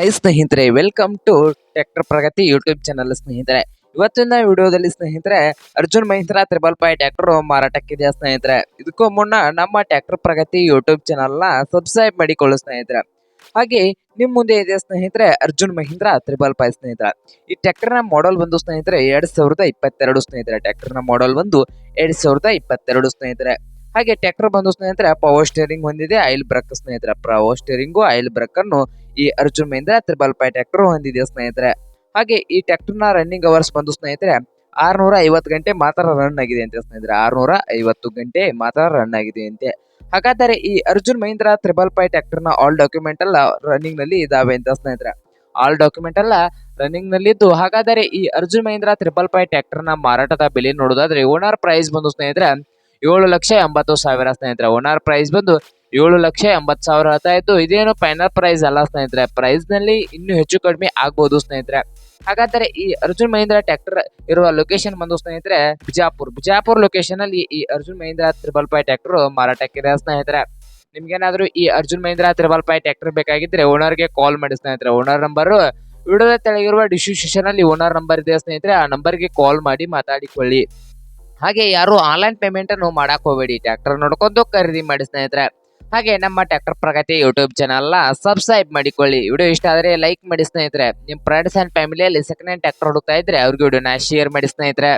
High ಸ್ನೇಹಿತರೆ welcome to tractor Pragati YouTube channel ಸ್ನೇಹಿತರೆ. ಇವತ್ತಿನ ವಿಡಿಯೋದಲ್ಲಿ ಸ್ನೇಹಿತರೆ, Arjun Mahindra triple five tractor ಮಾರಾಟಕ್ಕಿದೆ ಸ್ನೇಹಿತರೆ? ಇದಕ್ಕೂ ಮುನ್ನ ನಮ್ಮ ಟ್ರ್ಯಾಕ್ಟರ್ ಪ್ರಗತಿ ಯೂಟ್ಯೂಬ್ ಚಾನಲ್ನ ಸಬ್ಸ್ಕ್ರೈಬ್ ಮಾಡಿಕೊಳ್ಳು ಸ್ನೇಹಿತರೆ. ಹಾಗೆ ನಿಮ್ಮ ಮುಂದೆ ಇದೆ ಸ್ನೇಹಿತರೆ, ಅರ್ಜುನ್ ಮಹೀಂದ್ರ ತ್ರಿಬಲ್ ಪಾಯ್ ಸ್ನೇಹಿತರೆ. ಈ ಟ್ರ್ಯಾಕ್ಟರ್ನ ಮಾಡೆಲ್ ಬಂದು ಸ್ನೇಹಿತರೆ, ಎರಡ್ ಸಾವಿರದ ಇಪ್ಪತ್ತೆರಡು ಸ್ನೇಹಿತರೆ. ಟ್ರ್ಯಾಕ್ಟರ್ನ ಮಾಡೆಲ್ ಬಂದು ಎರಡ್ ಸಾವಿರದ ಇಪ್ಪತ್ತೆರಡು ಸ್ನೇಹಿತರೆ. ಹಾಗೆ ಟ್ರ್ಯಾಕ್ಟರ್ ಬಂದು ಸ್ನೇಹಿತರೆ ಪವರ್ ಸ್ಟೇರಿಂಗ್ ಹೊಂದಿದೆ ಆಯಿಲ್ ಬ್ರೇಕ್ ಸ್ನೇಹಿತರೆ. ಪವರ್ ಸ್ಟೇರಿಂಗು ಆಯಿಲ್ ಬ್ರೇಕ್ ಅನ್ನು ಈ Arjun Mahindra triple five tractor ಹೊಂದಿದೆ ಸ್ನೇಹಿತರೆ? ಹಾಗೆ ಈ ಟ್ರ್ಯಾಕ್ಟರ್ನ ರನ್ನಿಂಗ್ ಅವರ್ಸ್ ಬಂದು ಸ್ನೇಹಿತರೆ ಆರ್ನೂರ ಐವತ್ತು ಗಂಟೆ ಮಾತ್ರ ರನ್ ಆಗಿದೆ ಅಂತ ಸ್ನೇಹಿತರೆ ಆರ್ನೂರ ಐವತ್ತು ಗಂಟೆ ಮಾತ್ರ ರನ್ ಆಗಿದೆ ಅಂತೆ. ಹಾಗಾದರೆ ಈ ಅರ್ಜುನ್ ಮಹೇಂದ್ರ ತ್ರಿಬಲ್ ಪೈ ಟ್ರ್ಯಾಕ್ಟರ್ನ ಆಲ್ ಡಾಕ್ಯುಮೆಂಟ್ ಎಲ್ಲ ರನ್ನಿಂಗ್ನಲ್ಲಿ ಇದಾವೆ ಅಂತ ಸ್ನೇಹಿತರೆ. ಆಲ್ ಡಾಕ್ಯುಮೆಂಟ್ ಎಲ್ಲ ರನ್ನಿಂಗ್ನಲ್ಲಿ ಇದ್ದು ಹಾಗಾದರೆ ಈ ಅರ್ಜುನ್ ಮಹೇಂದ್ರ ತ್ರಿಬಲ್ ಪೈ ಟ್ರ್ಯಾಕ್ಟರ್ನ ಮಾರಾಟದ ಬೆಲೆ ನೋಡೋದಾದ್ರೆ ಓನರ್ ಪ್ರೈಸ್ ಬಂದು ಸ್ನೇಹಿತರೆ ಏಳು ಲಕ್ಷ ಎಂಬತ್ತು ಸಾವಿರ ಸ್ನೇಹಿತರೆ. ಓನರ್ ಪ್ರೈಸ್ ಬಂದು ಏಳು ಲಕ್ಷ ಎಂಬತ್ತು ಸಾವಿರ ಇದ್ದು ಇದೇನು ಫೈನಲ್ ಪ್ರೈಸ್ ಅಲ್ಲ ಸ್ನೇಹಿತರೆ. ಪ್ರೈಸ್ನಲ್ಲಿ ಇನ್ನೂ ಹೆಚ್ಚು ಕಡಿಮೆ ಆಗ್ಬೋದು ಸ್ನೇಹಿತರೆ. ಹಾಗಾದರೆ ಈ ಅರ್ಜುನ್ ಮಹೇಂದ್ರ ಟ್ರ್ಯಾಕ್ಟರ್ ಇರುವ ಲೊಕೇಶನ್ ಬಂದು ಸ್ನೇಹಿತರೆ, ಬಿಜಾಪುರ್. ಬಿಜಾಪುರ್ ಲೊಕೇಶನ್ ಅಲ್ಲಿ ಈ Arjun Mahindra triple five tractor ಮಾರಾಟಕ್ಕಿದೆ ಸ್ನೇಹಿತರೆ. ನಿಮ್ಗೇನಾದ್ರೂ ಈ Arjun Mahindra triple five tractor ಬೇಕಾಗಿದ್ರೆ ಓನರ್ಗೆ ಕಾಲ್ ಮಾಡಿ ಸ್ನೇಹಿತರೆ. ಓನರ್ ನಂಬರ್ ವಿಡಿಯೋದ ತೆಳಗಿರುವ ಡಿಸ್ಕ್ರಿಪ್ಷನ್ ಅಲ್ಲಿ ಓನರ್ ನಂಬರ್ ಇದೆ ಸ್ನೇಹಿತರೆ. ಆ ನಂಬರ್ಗೆ ಕಾಲ್ ಮಾಡಿ ಮಾತಾಡಿಕೊಳ್ಳಿ. ಹಾಗೆ ಯಾರು ಆನ್ಲೈನ್ ಪೇಮೆಂಟ್ ಅನ್ನು ಮಾಡಕ್ ಹೋಗಬೇಡಿ. ಟ್ರ್ಯಾಕ್ಟರ್ ನೋಡ್ಕೊಂಡು ಖರೀದಿ ಮಾಡಿ ಸ್ನೇಹಿತರೆ. ಹಾಗೆ ನಮ್ಮ ಟ್ರ್ಯಾಕ್ಟರ್ ಪ್ರಗತಿ ಯೂಟ್ಯೂಬ್ ಚಾನಲ್ನ ಸಬ್ಸ್ಕ್ರೈಬ್ ಮಾಡಿಕೊಳ್ಳಿ. ವಿಡಿಯೋ ಇಷ್ಟ ಆದರೆ ಲೈಕ್ ಮಾಡಿ ಸ್ನೇಹಿತರೆ. ನಿಮ್ಮ ಫ್ರೆಂಡ್ಸ್ ಅಂಡ್ ಫ್ಯಾಮಿಲಿಯಲ್ಲಿ ಸೆಕೆಂಡ್ ಹ್ಯಾಂಡ್ ಟ್ಯಾಕ್ಟರ್ ಹುಡುಕ್ತಾ ಇದ್ರೆ ಅವ್ರಿಗೆ ವಿಡಿಯೋನ ಶೇರ್ ಮಾಡಿ ಸ್ನೇಹಿತರೆ.